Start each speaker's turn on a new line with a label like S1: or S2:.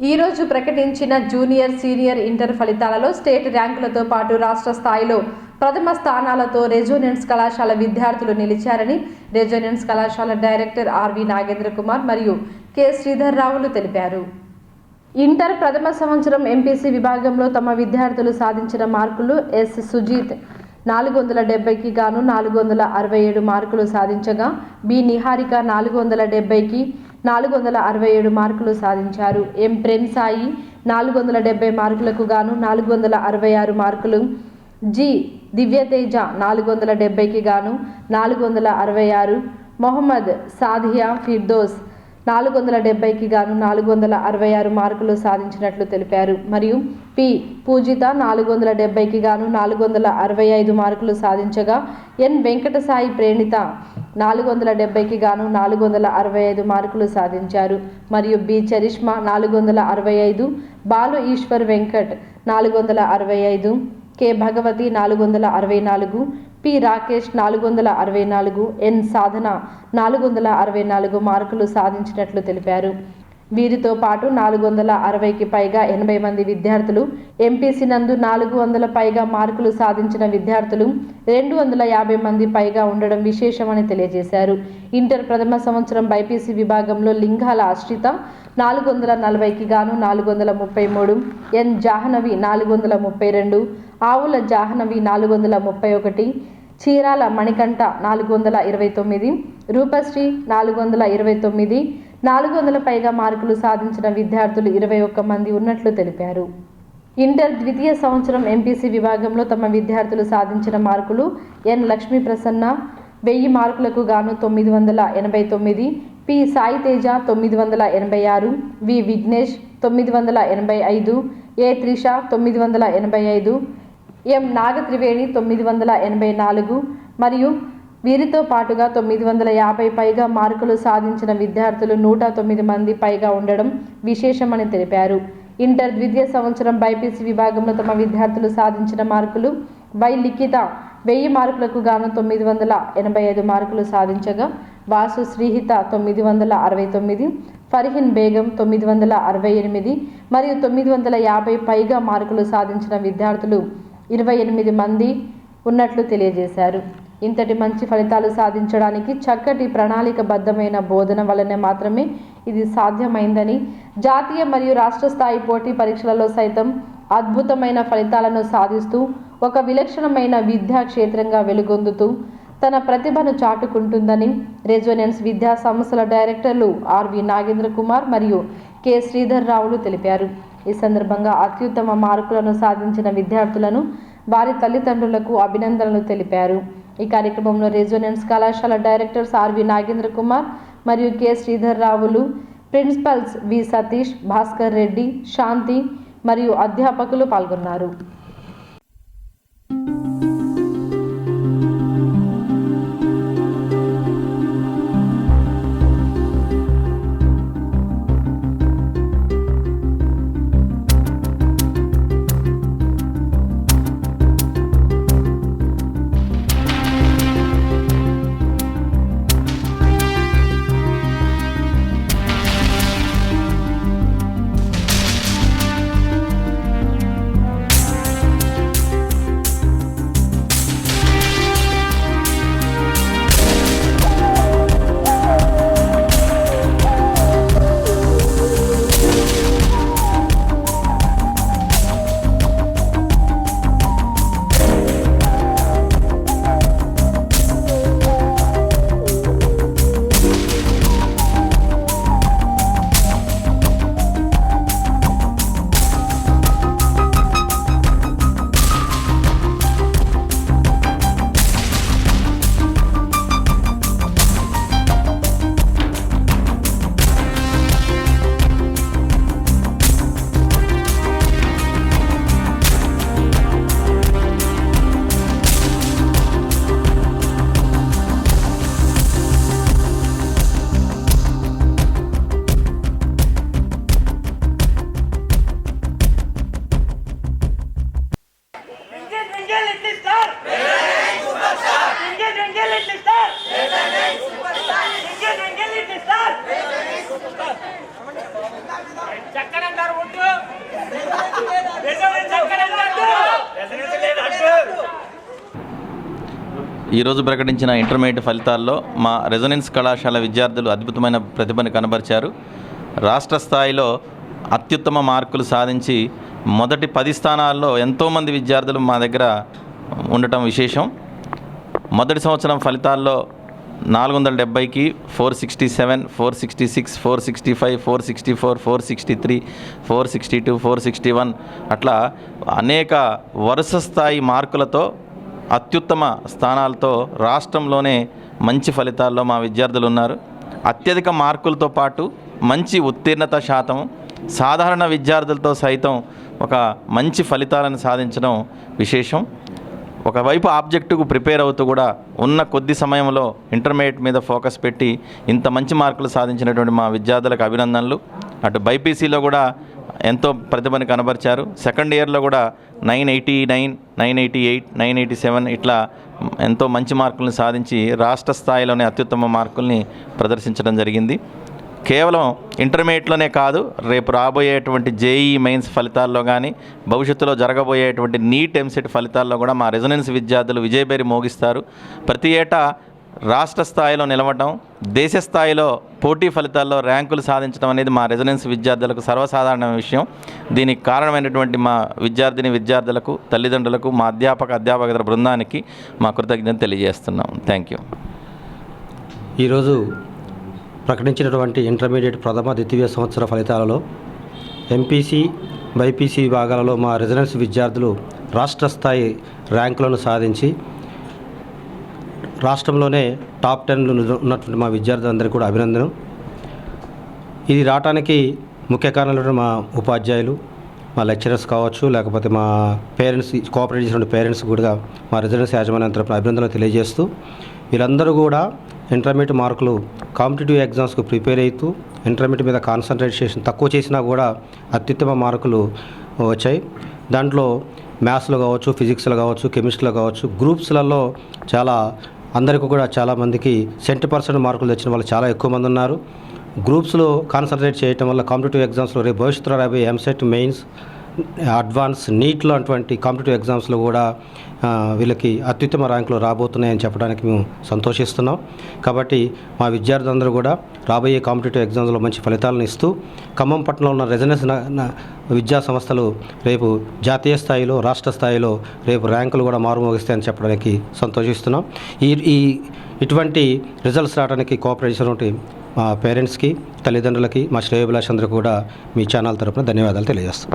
S1: ఈరోజు ప్రకటించిన junior senior inter ఫలితాలలో స్టేట్ ర్యాంకులతో పాటు రాష్ట్ర స్థాయిలో ప్రథమ స్థానాలతో రెజోనెన్స్ కళాశాల విద్యార్థులు నిలిచారని రెజోనెన్స్ కళాశాల డైరెక్టర్ ఆర్వి నాగేంద్ర కుమార్ మరియు కె. శ్రీధర్ రావులు తెలిపారు. ఇంటర్ ప్రథమ సంవత్సరం ఎంపీసీ విభాగంలో తమ విద్యార్థులు సాధించిన మార్కులు ఎస్. సుజీత్ నాలుగు వందల డెబ్బైకి గాను నాలుగు వందల అరవై ఏడు మార్కులు సాధించగా బి. నిహారిక నాలుగు వందల డెబ్బైకి నాలుగు వందల అరవై ఏడు మార్కులు సాధించారు. ఎం ప్రేమ్ సాయి నాలుగు వందల డెబ్బై మార్కులకు గాను నాలుగు వందల అరవై ఆరు మార్కులు. జి దివ్యతేజ నాలుగు వందల డెబ్బైకి గాను నాలుగు వందల అరవై ఆరు. మొహమ్మద్ సాధియా ఫిర్దోస్ నాలుగు వందల డెబ్బైకి గాను నాలుగు వందల అరవై ఆరు మార్కులు సాధించినట్లు తెలిపారు. మరియు పి. పూజిత నాలుగు వందల డెబ్బైకి గాను నాలుగు వందల అరవై ఐదు మార్కులు సాధించగా ఎన్. వెంకటసాయి ప్రేణిత నాలుగు వందల డెబ్బైకి గాను నాలుగు వందల అరవై ఐదు మార్కులు సాధించారు. మరియు బి. చరిష్మా నాలుగు వందల అరవై ఐదు బాలు ఈశ్వర్ వెంకట్ నాలుగు వందల అరవై ఐదు కె. భగవతి నాలుగు వందల అరవై నాలుగు పి. రాకేష్ నాలుగు వందల అరవై నాలుగు ఎన్. సాధన నాలుగు వందల అరవై నాలుగు మార్కులు సాధించినట్లు తెలిపారు. వీరితో పాటు నాలుగు వందల అరవైకి పైగా ఎనభై మంది విద్యార్థులు ఎంపీసీ నందు నాలుగు వందల పైగా మార్కులు సాధించిన విద్యార్థులు రెండు వందల యాభై మంది పైగా ఉండడం విశేషమని తెలియజేశారు. ఇంటర్ ప్రథమ సంవత్సరం బైపీసీ విభాగంలో లింగాల ఆశ్రిత నాలుగు వందల నలభైకి గాను నాలుగు వందల ముప్పై మూడు ఎన్. జాహ్నవి నాలుగు వందల ముప్పై రెండు ఆవుల జాహ్నవి నాలుగు వందల ముప్పై ఒకటి చీరాల మణికంఠ నాలుగు వందల ఇరవై తొమ్మిది రూపశ్రీ నాలుగు వందల ఇరవై తొమ్మిది నాలుగు వందల పైగా మార్కులు సాధించిన విద్యార్థులు ఇరవై ఒక్క మంది ఉన్నట్లు తెలిపారు. ఇంటర్ ద్వితీయ సంవత్సరం ఎంపీసీ విభాగంలో తమ విద్యార్థులు సాధించిన మార్కులు ఎన్. లక్ష్మీ ప్రసన్న వెయ్యి మార్కులకు గాను తొమ్మిది వందల ఎనభై తొమ్మిది పి. సాయి తేజ తొమ్మిది వందల ఎనభై ఆరు వి. విఘ్నేష్ తొమ్మిది వందల ఎనభై ఐదు ఏ. త్రిష తొమ్మిది వందల ఎనభై ఐదు ఎం నాగత్రివేణి తొమ్మిది వందల ఎనభై నాలుగు మరియు వీరితో పాటుగా తొమ్మిది వందల యాభై పైగా మార్కులు సాధించిన విద్యార్థులు నూట తొమ్మిది మంది పైగా ఉండడం విశేషమని తెలిపారు. ఇంటర్ ద్వితీయ సంవత్సరం బైపీసీ విభాగంలో తమ విద్యార్థులు సాధించిన మార్కులు వై లిఖిత వెయ్యి మార్కులకు గాను తొమ్మిది వందల ఎనభై ఐదు మార్కులు సాధించగా వాసు శ్రీహిత తొమ్మిది వందల అరవై తొమ్మిది ఫర్హిన్ బేగం తొమ్మిది వందల అరవై ఎనిమిది మరియు తొమ్మిది వందల యాభై పైగా మార్కులు సాధించిన విద్యార్థులు ఇరవై ఎనిమిది మంది ఉన్నట్లు తెలియజేశారు. ఇంతటి మంచి ఫలితాలు సాధించడానికి చక్కటి ప్రణాళికబద్ధమైన బోధన వలన మాత్రమే ఇది సాధ్యమైందని జాతీయ మరియు రాష్ట్ర స్థాయి పోటీ పరీక్షలలో సైతం అద్భుతమైన ఫలితాలను సాధిస్తూ ఒక విలక్షణమైన విద్యా క్షేత్రంగా వెలుగొందుతూ తన ప్రతిభను చాటుకుంటుందని రెజోనెన్స్ విద్యా సంస్థల డైరెక్టర్లు ఆర్వి నాగేంద్ర కుమార్ మరియు కె. శ్రీధర్ రావులు తెలిపారు. ఈ సందర్భంగా అత్యుత్తమ మార్కులను సాధించిన విద్యార్థులను వారి తల్లిదండ్రులకు అభినందనలు తెలిపారు. ఈ కార్యక్రమంలో రెజోనెన్స్ కళాశాల డైరెక్టర్స్ ఆర్వి నాగేంద్ర కుమార్ మరియు కె. శ్రీధర్ రావులు ప్రిన్సిపల్స్ వి సతీష్ భాస్కర్ రెడ్డి శాంతి మరియు అధ్యాపకులు పాల్గొన్నారు.
S2: ఈరోజు ప్రకటించిన ఇంటర్మీడియట్ ఫలితాల్లో మా రెజొనెన్స్ కళాశాల విద్యార్థులు అద్భుతమైన ప్రతిభను కనబరిచారు. రాష్ట్ర స్థాయిలో అత్యుత్తమ మార్కులు సాధించి మొదటి పది స్థానాల్లో ఎంతోమంది విద్యార్థులు మా దగ్గర ఉండటం విశేషం. మొదటి సంవత్సరం ఫలితాల్లో నాలుగు వందల డెబ్బైకి four sixty seven four sixty six four sixty five four sixty four four sixty three four sixty two four sixty one అట్లా అనేక వరుస స్థాయి మార్కులతో అత్యుత్తమ స్థానాలతో రాష్ట్రంలోనే మంచి ఫలితాల్లో మా విద్యార్థులు ఉన్నారు అత్యధిక మార్కులతో పాటు మంచి ఉత్తీర్ణత శాతం సాధారణ విద్యార్థులతో సైతం ఒక మంచి ఫలితాలను సాధించడం విశేషం. ఒకవైపు ఆబ్జెక్టుకు ప్రిపేర్ అవుతూ కూడా ఉన్న కొద్ది సమయంలో ఇంటర్మీడియట్ మీద ఫోకస్ పెట్టి ఇంత మంచి మార్కులు సాధించినటువంటి మా విద్యార్థులకు అభినందనలు. అటు బైపీసీలో కూడా ఎంతో ప్రతిభని కనబరిచారు. సెకండ్ ఇయర్లో కూడా nine eighty nine nine eighty eight nine eighty seven ఇట్లా ఎంతో మంచి మార్కులను సాధించి రాష్ట్ర స్థాయిలోనే అత్యుత్తమ మార్కుల్ని ప్రదర్శించడం జరిగింది. కేవలం ఇంటర్మీడియట్లోనే కాదు రేపు రాబోయేటువంటి జేఈ మెయిన్స్ ఫలితాల్లో కానీ భవిష్యత్తులో జరగబోయేటువంటి నీట్ ఎంసెట్ ఫలితాల్లో కూడా మా రెజొనెన్స్ విద్యార్థులు విజయబేరి మోగిస్తారు. ప్రతి ఏటా రాష్ట్ర స్థాయిలో నిలవడం దేశ స్థాయిలో పోటీ ఫలితాల్లో ర్యాంకులు సాధించడం అనేది మా రెసిడెన్స్ విద్యార్థులకు సర్వసాధారణ విషయం. దీనికి కారణమైనటువంటి మా విద్యార్థిని విద్యార్థులకు తల్లిదండ్రులకు మా అధ్యాపక అధ్యాపకతర బృందానికి మా కృతజ్ఞత తెలియజేస్తున్నాం. థ్యాంక్ యూ
S3: ఈరోజు ప్రకటించినటువంటి ఇంటర్మీడియట్ ప్రథమ ద్వితీయ సంవత్సర ఫలితాలలో ఎంపీసీ బైపీసీ విభాగాలలో మా రెసిడెన్స్ విద్యార్థులు రాష్ట్ర స్థాయి ర్యాంకులను సాధించి రాష్ట్రంలోనే టాప్ టెన్లో ఉన్నటువంటి మా విద్యార్థులందరికీ కూడా అభినందనం ఇది రావటానికి ముఖ్య కారణాలు మా ఉపాధ్యాయులు మా లెక్చరర్స్ కావచ్చు లేకపోతే మా పేరెంట్స్ కోఆపరేట్ చేసిన పేరెంట్స్ కూడా మా రెసిడెన్స్ యాజమాన్యం తరపున అభినందనలు తెలియజేస్తూ వీరందరూ కూడా ఇంటర్మీడియట్ మార్కులు కాంపిటేటివ్ ఎగ్జామ్స్కు ప్రిపేర్ అవుతూ ఇంటర్మీడియట్ మీద కాన్సన్ట్రేషన్ తక్కువ చేసినా కూడా అత్యుత్తమ మార్కులు వచ్చాయి. దాంట్లో మ్యాథ్స్లో కావచ్చు ఫిజిక్స్లో కావచ్చు కెమిస్ట్రీలో కావచ్చు గ్రూప్స్లలో చాలా అందరికీ కూడా చాలామందికి సెంటీ పర్సెంట్ మార్కులు తెచ్చిన వాళ్ళు చాలా ఎక్కువ మంది ఉన్నారు. గ్రూప్స్లో కాన్సన్ట్రేట్ చేయటం వల్ల కాంపిటేటివ్ ఎగ్జామ్స్లో రేపు భవిష్యత్తులో రాబోయే ఎంసెట్ మెయిన్స్ అడ్వాన్స్ నీట్లో అటువంటి కాంపిటేటివ్ ఎగ్జామ్స్లో కూడా వీళ్ళకి అత్యుత్తమ ర్యాంకులు రాబోతున్నాయని చెప్పడానికి మేము సంతోషిస్తున్నాం. కాబట్టి మా విద్యార్థులందరూ కూడా రాబోయే కాంపిటేటివ్ ఎగ్జామ్స్లో మంచి ఫలితాలను ఇస్తూ ఖమ్మం పట్టణంలో ఉన్న రెసిడెన్స్ విద్యా సంస్థలు రేపు జాతీయ స్థాయిలో రాష్ట్ర స్థాయిలో రేపు ర్యాంకులు కూడా మారుమోగిస్తాయని చెప్పడానికి సంతోషిస్తున్నాం. ఈ ఈ ఇటువంటి రిజల్ట్స్ రావడానికి కోఆపరేషన్ ఉంటే మా పేరెంట్స్కి తల్లిదండ్రులకి మా శ్రేయోభిలాష్ అందరూ కూడా మీ ఛానల్ తరపున ధన్యవాదాలు తెలియజేస్తాం.